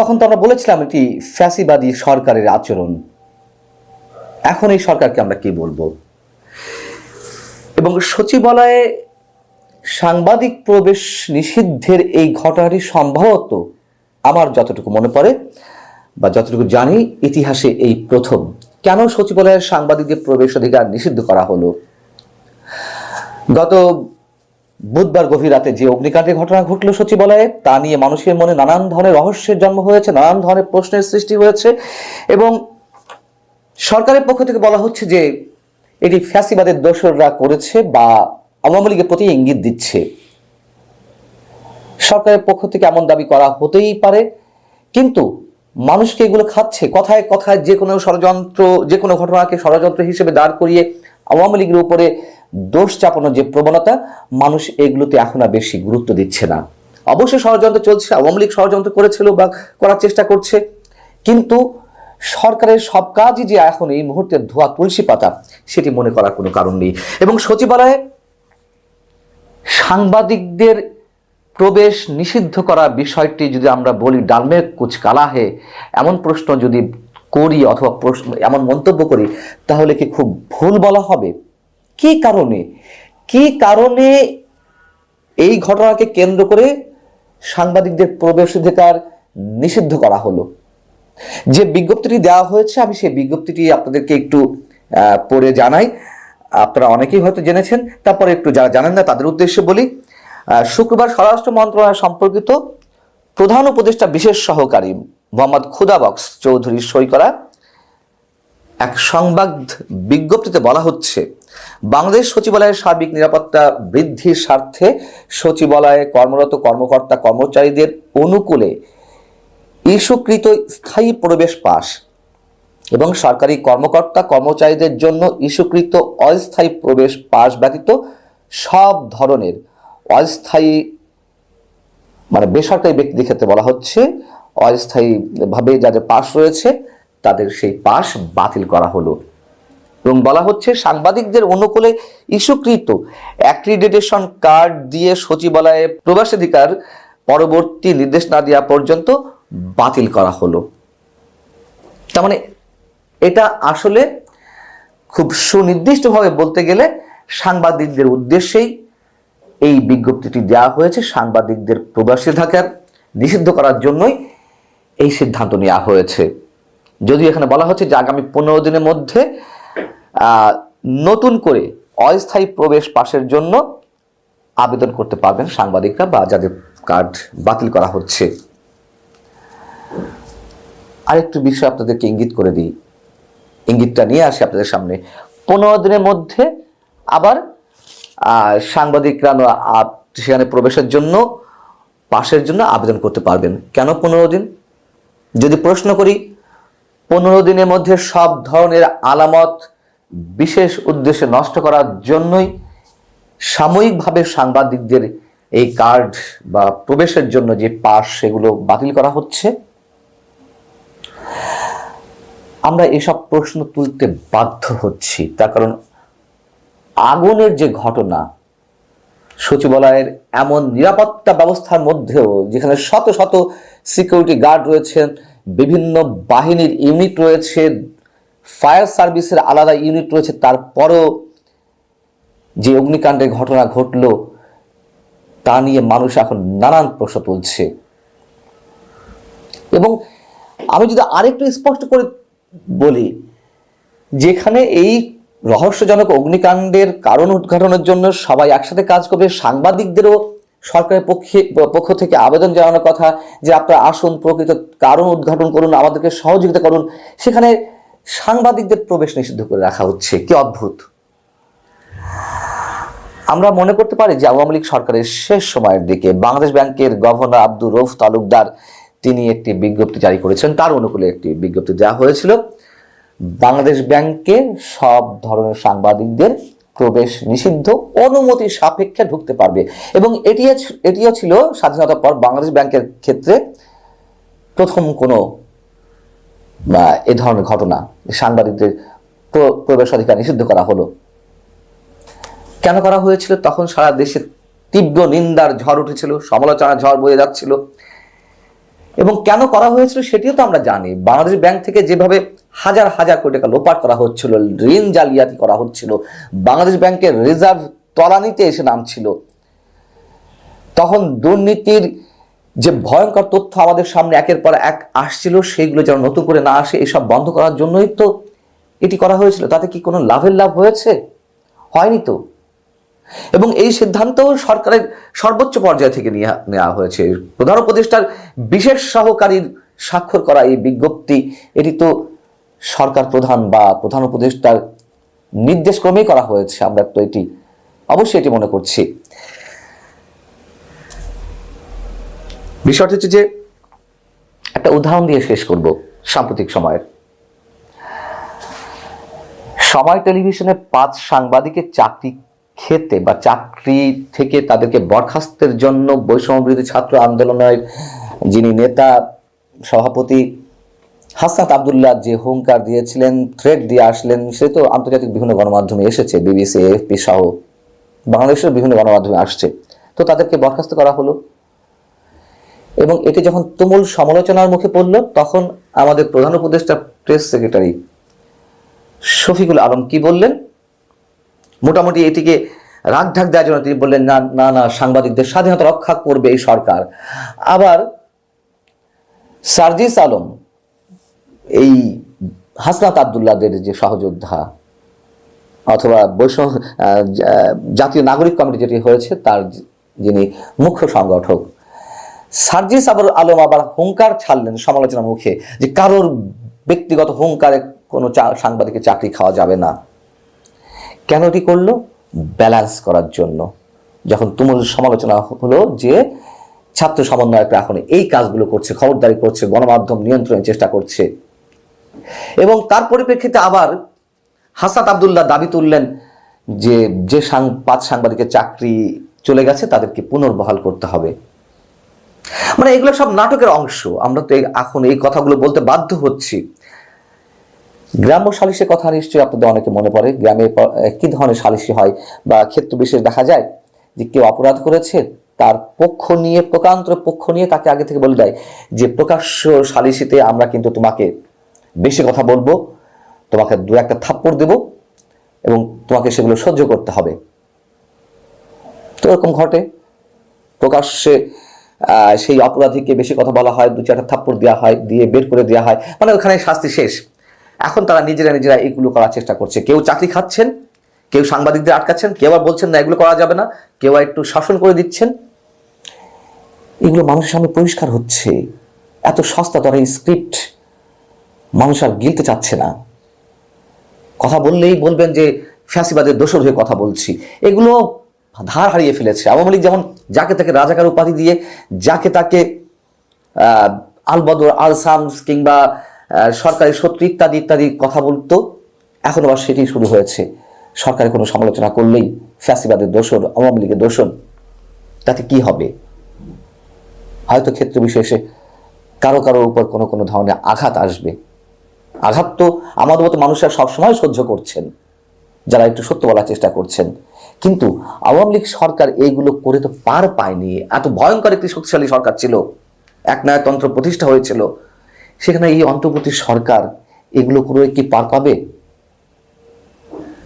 তখন তো আমরা বলেছিলাম এটি ফ্যাসিবাদী সরকারের আচরণ। এখন এই সরকারকে আমরা কি বলব? এবং সচিবালয়ে সাংবাদিক প্রবেশ নিষিদ্ধের এই ঘটনাটি সম্ভবত আমার যতটুকু মনে পড়ে বা যতটুকু জানি, ইতিহাসে এই প্রথম। কেন সচিবালয়ের সাংবাদিকদের প্রবেশ অধিকার নিষিদ্ধ করা হলো? গত বুধবার গভীর রাতে যে অগ্নিকাণ্ডের ঘটনা ঘটলো সচিবালয়ে, তা নিয়ে মানুষের মনে নানান ধরনের রহস্যের জন্ম হয়েছে, নানান ধরনের প্রশ্নের সৃষ্টি হয়েছে এবং সরকারের পক্ষ থেকে বলা হচ্ছে যে এটি ফ্যাসিবাদের দোসররা করেছে বা আওয়ামী লীগের প্রতি ইঙ্গিত দিচ্ছে। সরকারের পক্ষ থেকে এমন দাবি করা হতেই পারে, কিন্তু মানুষকে এগুলো খাচ্ছে। কথায় কথায় যে কোনো ষড়যন্ত্র, যে কোনো ঘটনাকে ষড়যন্ত্র হিসেবে দাঁড় করিয়ে আওয়ামী লীগের উপরে দোষ চাপানোর যে প্রবণতা, মানুষ এগুলোতে এখন আর বেশি গুরুত্ব দিচ্ছে না। অবশ্যই ষড়যন্ত্র চলছে, আওয়ামী লীগ ষড়যন্ত্র করেছিল বা করার চেষ্টা করছে, কিন্তু সরকারের সব কাজই যে এখন এই মুহূর্তে ধোয়া তুলসী পাতা, সেটি মনে করার কোনো কারণ নেই। এবং সচিবালয়ে সাংবাদিকদের প্রবেশ নিষিদ্ধ করা বিষয়টি যদি আমরা বলি, ডালমে কুচ কালাহে, এমন প্রশ্ন যদি করি অথবা প্রশ্ন, এমন মন্তব্য করি, তাহলে কি খুব ভুল বলা হবে? কি কারণে? কি কারণে এই ঘটনাকে কেন্দ্র করে সাংবাদিকদের প্রবেশাধিকার নিষিদ্ধ করা হলো? যে বিজ্ঞপ্তিটি দেওয়া হয়েছে, আমি সেই বিজ্ঞপ্তিটি আপনাদেরকে একটু পড়ে জানাই। আপনারা অনেকেই হয়তো জেনেছেন, তারপরে একটু যারা জানেন না, তাদের উদ্দেশ্যে বলি শুক্রবার স্বরাষ্ট্র মন্ত্রণালয় সম্পর্কিত প্রধান উপদেষ্টা বিশেষ সহকারী মোহাম্মদ খুদাবক্স চৌধুরীর সই করা এক সংবাদ বিজ্ঞপ্তিতে বলা হচ্ছে, বাংলাদেশ সচিবালয়ের সার্বিক নিরাপত্তা বৃদ্ধির স্বার্থে সচিবালয়ে কর্মরত কর্মকর্তা কর্মচারীদের অনুকূলে ইস্যুকৃত স্থায়ী প্রবেশ পাস এবং সরকারি কর্মকর্তা কর্মচারীদের জন্য ইস্যুকৃত অস্থায়ী প্রবেশ পাস ব্যতীত সব ধরনের অস্থায়ী মানে বেসরকারি ব্যক্তিদের ক্ষেত্রে বলা হচ্ছে, অস্থায়ীভাবে যাদের পাস রয়েছে তাদের সেই পাস বাতিল করা হলো। এবং বলা হচ্ছে, সাংবাদিকদের অনুকূলে ইস্যুকৃত অ্যাক্রিডিটেশন কার্ড দিয়ে সচিবালয়ে প্রবেশাধিকার পরবর্তী নির্দেশ না দেওয়া পর্যন্ত বাতিল করা হলো। তার মানে এটা আসলে খুব সুনির্দিষ্টভাবে বলতে গেলে সাংবাদিকদের উদ্দেশ্যেই এই বিজ্ঞপ্তিটি দেওয়া হয়েছে। সাংবাদিকদের প্রবাসী থাকার নিষিদ্ধ করার জন্যই এই সিদ্ধান্ত নেওয়া হয়েছে। যদিও এখানে বলা হচ্ছে যে আগামী পনেরো দিনের মধ্যে নতুন করে অস্থায়ী প্রবেশ পাশের জন্য আবেদন করতে পারবেন সাংবাদিকরা বা যাদের কার্ড বাতিল করা হচ্ছে। আরেকটু বিষয় আপনাদেরকে ইঙ্গিত করে দিই। ইঙ্গিতটা নিয়ে আসি আপনাদের সামনে। পনেরো দিনের মধ্যে আবার সাংবাদিকরা সেখানে প্রবেশের জন্য, পাশের জন্য আবেদন করতে পারবেন। কেন পনেরো দিন? যদি প্রশ্ন করি পনেরো দিনের মধ্যে সব ধরনের আলামত বিশেষ উদ্দেশ্যে নষ্ট করার জন্যই সাময়িকভাবে সাংবাদিকদের এই কার্ড বা প্রবেশের জন্য যে পাস সেগুলো বাতিল করা হচ্ছে। আমরা এসব প্রশ্ন তুলতে বাধ্য হচ্ছি, তার কারণ আগুনের যে ঘটনা, সচিবালয়ের এমন নিরাপত্তা ব্যবস্থার মধ্যেও যেখানে শত শত সিকিউরিটি গার্ড রয়েছেন বিভিন্ন বাহিনীর ইউনিট রয়েছে ফায়ার সার্ভিসের আলাদা ইউনিট রয়েছে, তারপরও যে অগ্নিকাণ্ডের ঘটনা ঘটলো, তা নিয়ে মানুষ এখন নানান প্রশ্ন তুলছে। এবং আমি যদি আরেকটু স্পষ্ট করে বলি, যেখানে এই রহস্যজনক অগ্নিকাণ্ডের কারণ উদ্ঘাটনের জন্য সবাই একসাথে কাজ করবে, সাংবাদিকদেরও সরকারের পক্ষে, পক্ষ থেকে আবেদন জানানোর কথা যে আপনারা আসুন, প্রকৃত কারণ উদ্ঘাটন করুন, আমাদেরকে সহযোগিতা করুন, সেখানে সাংবাদিকদের প্রবেশ নিষিদ্ধ করে রাখা হচ্ছে। কি অদ্ভুত! আমরা মনে করতে পারি যে আওয়ামী লীগ সরকারের শেষ সময়ের দিকে বাংলাদেশ ব্যাংকের গভর্নর আব্দুর রৌফ তালুকদার, তিনি একটি বিজ্ঞপ্তি জারি করেছেন। তার অনুকূলে একটি বিজ্ঞপ্তি দেওয়া হয়েছিল, বাংলাদেশ ব্যাংকে সব ধরনের সাংবাদিকদের প্রবেশ নিষিদ্ধ অনুমতি সাপেক্ষে ঢুকতে পারবে। এবং এটি এটিও ছিল স্বাধীনতার পর বাংলাদেশ ব্যাংকের ক্ষেত্রে প্রথম কোনো এ ধরনের ঘটনা, সাংবাদিকদের প্র- প্রবেশাধিকার নিষিদ্ধ করা হলো। কেন করা হয়েছিল? তখন সারা দেশে তীব্র নিন্দার ঝড় উঠেছিল, সমালোচনার ঝড় বয়ে যাচ্ছিল। এবং কেন করা হয়েছিল সেটিও তো আমরা জানি। বাংলাদেশ ব্যাংক থেকে যেভাবে হাজার হাজার কোটি টাকা লোপাট করা হচ্ছিল, ঋণ জালিয়াতি করা হচ্ছিল, বাংলাদেশ ব্যাংকের রিজার্ভ তলানিতে এসে নামছিল, তখন দুর্নীতির যে ভয়ঙ্কর তথ্য আমাদের সামনে একের পর এক আসছিল, সেইগুলো যেন নতুন করে না আসে, এসব বন্ধ করার জন্যই তো এটি করা হয়েছিল। তাতে কি কোনো লাভের লাভ হয়েছে? হয়নি তো। এবং এই সিদ্ধান্ত সরকারের সর্বোচ্চ পর্যায় থেকে নেওয়া হয়েছে। প্রধান উপদেষ্টার বিশেষ সহকারীর স্বাক্ষর করা এই বিজ্ঞপ্তি, এটি তো সরকার প্রধান বা প্রধান উপদেষ্টার নির্দেশ ক্রমেই করা হয়েছে। আমরা তো এটি অবশ্যই এটি মনে করছি। বিষয়টি হচ্ছে যে একটা উদাহরণ দিয়ে শেষ করব সাম্প্রতিক সময়ের। সময় টেলিভিশনে পাঁচ সাংবাদিকের চাকরি খেতে বা চাকরি থেকে তাদেরকে বরখাস্তের জন্য বৈষম্য বিরোধী ছাত্র আন্দোলনের যিনি নেতা, সভাপতি হাসনাত আবদুল্লাহ যে হুঙ্কার দিয়েছিলেন থ্রেড দিয়ে আসলেন, সে তো আন্তর্জাতিক বিভিন্ন গণমাধ্যমে এসেছে বিবিসি এফপি সহ বাংলাদেশের বিভিন্ন গণমাধ্যমে আসছে। তো তাদেরকে বরখাস্ত করা হলো। এবং এটি যখন তুমুল সমালোচনার মুখে পড়ল, তখন আমাদের প্রধান উপদেষ্টা প্রেস সেক্রেটারি শফিকুল আলম কি বললেন? মোটামুটি এটিকে রাগ ঢাক দেওয়ার জন্য তিনি বললেন, না না না, সাংবাদিকদের স্বাধীনতা রক্ষা করবে এই সরকার। আবার সার্জিস আলম, এই হাসনাত আবদুল্লাদের যে সহযোদ্ধা অথবা জা- জাতীয় নাগরিক কমিটি যেটি হয়েছে, তার যিনি মুখ্য সংগঠক, সার্জিস আবার, আলম আবার হুঙ্কার ছাড়লেন সমালোচনার মুখে যে কারোর ব্যক্তিগত হুঙ্কারে কোনো সাংবাদিকের চাকরি খাওয়া যাবে না। কেন এটি করল? ব্যালেন্স করার জন্য। যখন তুমুল সমালোচনা হলো যে ছাত্র সমন্বয়করা এখন এই কাজগুলো করছে, খবরদারি করছে, গণমাধ্যম নিয়ন্ত্রণের চেষ্টা করছে। এবং তার পরিপ্রেক্ষিতে আবার হাসাত আবদুল্লাহ দাবি তুললেন যে যে সাং- পাঁচ সাংবাদিকের চাকরি চলে গেছে, তাদেরকে পুনর্বহাল করতে হবে। মানে এগুলো সব নাটকের অংশ। আমরা তো এখন এই কথাগুলো বলতে বাধ্য হচ্ছি। গ্রাম্য সালিশের কথা নিশ্চয়ই আপনাদের অনেকে মনে পড়ে। গ্রামে কি ধরনের সালিশি হয় বা ক্ষেত্র বিশেষ দেখা যায় যে কেউ অপরাধ করেছে, তার পক্ষ নিয়ে, প্রকান্তর পক্ষ নিয়ে তাকে আগে থেকে বলে দেয় যে, প্রকাশ্য সালিশিতে আমরা কিন্তু তোমাকে বেশি কথা বলব, তোমাকে দু একটা থাপ্পড় দেব এবং তোমাকে সেগুলো সহ্য করতে হবে। তো এরকম ঘটে। প্রকাশ্যে সেই অপরাধীকে বেশি কথা বলা হয়, দু চারটা থাপ্পড় দেওয়া হয়, দিয়ে বের করে দেওয়া হয়। মানে ওখানে শাস্তি শেষ। এখন তারা নিজেরা নিজেরা এইগুলো করার চেষ্টা করছে। কেউ চাকরি খাচ্ছেন, কেউ সাংবাদিকদের আটকাচ্ছেন, কেউ আবার বলছেন, না, এগুলো করা যাবে না। কেউ একটু শাসন করে দিচ্ছেন। এগুলো মানুষের সামনে পরিষ্কার হচ্ছে। এত সস্তা দরে স্ক্রিপ্ট মানুষ আর গিলতে চাচ্ছে না। কথা বললেই বলবেন যে, ফ্যাসিবাদের দোষর হয়ে কথা বলছি। এগুলো ধার হারিয়ে ফেলেছে। আওয়ামী লীগ যেমন যাকে তাকে রাজাকার উপাধি দিয়ে, যাকে তাকে আলবদর আল সামস কিংবা সরকারি শত্রু ইত্যাদি ইত্যাদি কথা বলতো। এখন আবার সেটি শুরু হয়েছে। সরকারি কোনো সমালোচনা করলেই ফ্যাসিবাদের দোষর আওয়ামী লীগের দোষর তাতে কি হবে? হয়তো ক্ষেত্র বিশেষে কারও কারও উপর কোনো কোনো ধরনের আঘাত আসবে। আঘাত তো আমাদের মতো মানুষরা সবসময় সহ্য করছেন, যারা একটু সত্য বলার চেষ্টা করছেন। কিন্তু আওয়ামী লীগ সরকার এইগুলো করে তো পার পায়নি। এত ভয়ঙ্কর একটি শক্তিশালী সরকার ছিল। একনায়কতন্ত্র প্রতিষ্ঠা হয়েছিল। সেখানে এই অন্তর্বর্তী সরকার এগুলো করে কি পার পাবে?